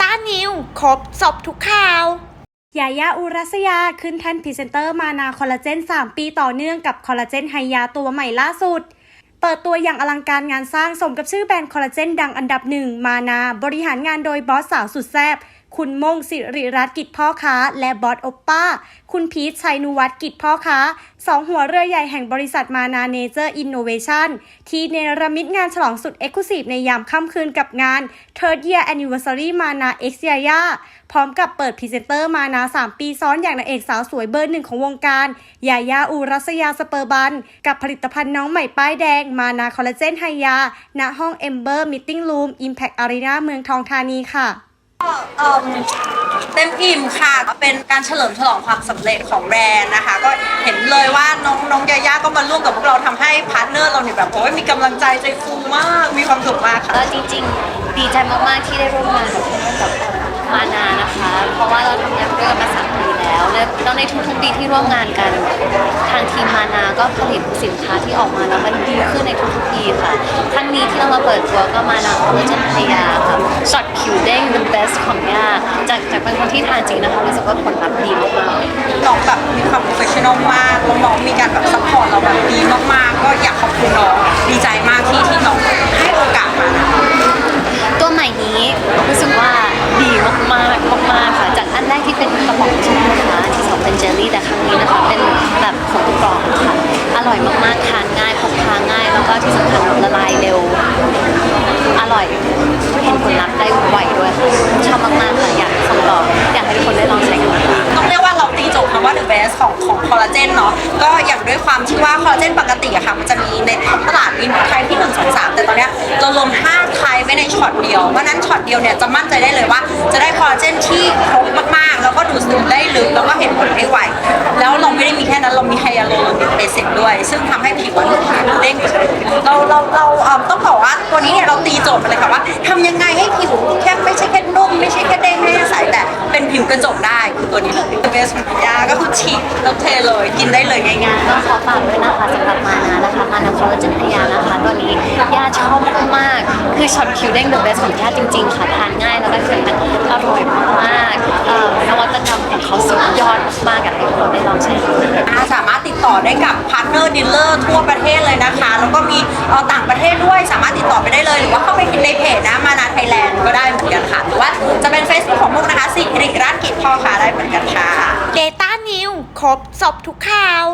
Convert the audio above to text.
ต้านิวครบสบทุกข่าวยายาอุรัสยาขึ้นแท่นพรีเซนเตอร์มานาคอลลาเจน 3 ปีต่อเนื่องกับคอลลาเจนไฮยาตัวใหม่ล่าสุด เปิดตัวอย่างอลังการงานสร้างสมกับชื่อแบรนด์คอลลาเจนดังอันดับหนึ่งมานา บริหารงานโดยบอสสาวสุดแซ่บ คุณมงสิริรัตน์กิจพ่อค้า และบอสโอปป้า คุณพีชชัยนุวัฒน์กิจพ่อค้าสองหัวเรือใหญ่แห่งบริษัทมานาเนเจอร์อินโนเวชันที่เนรมิตงานฉลองสุดเอ็กซ์คลูซีฟในยามค่ำคืนกับงาน Third Year Anniversary มานา X ยายาพร้อมกับเปิดพรีเซนเตอร์มานา 3 ปีซ้อนอย่างนางเอกสาวสวยเบอร์หนึ่งของวงการยายาอุรัสยาสเปอร์บัน กับผลิตภัณฑ์น้องใหม่ป้ายแดง มานาคอลลาเจนไฮยา ณห้อง Ember Meeting Room Impact Arena เมืองทองธานีค่ะ เอิ่มเต็มอิ่มค่ะก็เป็นการเฉลิมฉลองความสำเร็จของแบรนด์นะคะ ก็เห็นเลยว่าน้องน้องยาย่าก็มาร่วมกับพวกเราทำให้พาร์ทเนอร์เราเนี่ยแบบโอ้ยมีกำลังใจใจฟูมาก มีความสุขมากค่ะ ก็จริงๆ ดีใจมากๆ ที่ได้ร่วมงานกับเพื่อนกับมานานะคะ เพราะว่าเราทำงานด้วยกันมาสามปีแล้ว และแล้วในทุกๆปีที่ร่วมงานกัน ทางทีมมานาก็ผลิตสินค้าที่ออกมาแล้วมันดีขึ้นในทุกๆ นี้ที่เรามาเปิดตัวก็มานาคอลลาเจนพยาค่ะช็อตผิวเด้ง the best ของย่าจากจากเป็นคนที่ทานจริงนะคะรู้สึกว่าผลลัพธ์ดีมากๆ น้องแบบมีความ professional มากแล้วน้องมีการแบบซัพพอร์ตเราแบบดีมากๆ ก็อยากขอบคุณน้อง ดีใจมากที่ที่น้องให้โอกาสมา ตัวใหม่นี้รู้สึกว่าดีมากๆมากๆค่ะ จากอันแรกที่เป็นกระป๋องใช่ไหมคะที่สองเป็นเจลลี่แต่ครั้งนี้นะคะเป็นแบบผงกล่องค่ะ อร่อยมากๆทานง่ายพกพาง่าย แล้วก็ที่สำคัญละลายเร็ว อร่อยเห็นผลลัพธ์ได้ไวด้วยชอบมากๆค่ะอยากส่งต่ออยากให้ทุกคนได้ลองใช้กันค่ะ ต้องเรียกว่าเราตีโจทย์คำว่า the best ของของคอลลาเจนเนาะก็อย่างด้วยความที่ว่าคอลลาเจนปกติอะค่ะ มันจะมีในท้องตลาดมีไทยที่ 1 2 3 แต่ตอนเนี้ยเรารวม5ไทยไว้ในช็อตเดียวเพราะฉะนั้นช็อตเดียวเนี่ยจะมั่นใจได้เลยว่า จะได้คอลลาเจนที่ครบมากๆ แล้วก็ดูดซึมได้ลึกแล้วก็เห็นผลได้ไวแล้วเราไม่ได้มีแค่นั้นเรามีไฮยาลูรอนิกเอซิดด้วย ซึ่งทำให้ผิวมันเด้ง เราเราเราเอ่อต้องบอกว่าตัวนี้เนี่ยเราตีโจทย์มาเลยค่ะว่าทำยังไงให้ผิวแค่ไม่ใช่แค่นุ่มไม่ใช่แค่เด้งไม่ใช่ใสแต่เป็นผิวกระจกได้คือตัวนี้เลยเบสของยาก็คือฉีดแล้วเทเลยกินได้เลยง่ายๆ ก็ขอฝากด้วยนะคะสำหรับมานานะคะมานาคอลลาเจนพยานะคะตัวนี้ย่าชอบมากๆคือช็อตคิวเด้ง the best ของย่าจริงๆค่ะทานง่ายแล้วก็คือมันอร่อย ต่อได้กับพาร์ทเนอร์ดีลเลอร์ทั่วประเทศเลยนะคะ แล้วก็มีเอ่อต่างประเทศด้วยสามารถติดต่อไปได้เลย หรือว่าเข้าไปในเพจนะมานาไทยแลนด์ก็ได้เหมือนกันค่ะ หรือว่าจะเป็น Facebook ของมุกนะคะสิริรัตน์กิจพ่อค่ะได้เหมือนกันค่ะ Data New ครบสอบทุกข่าว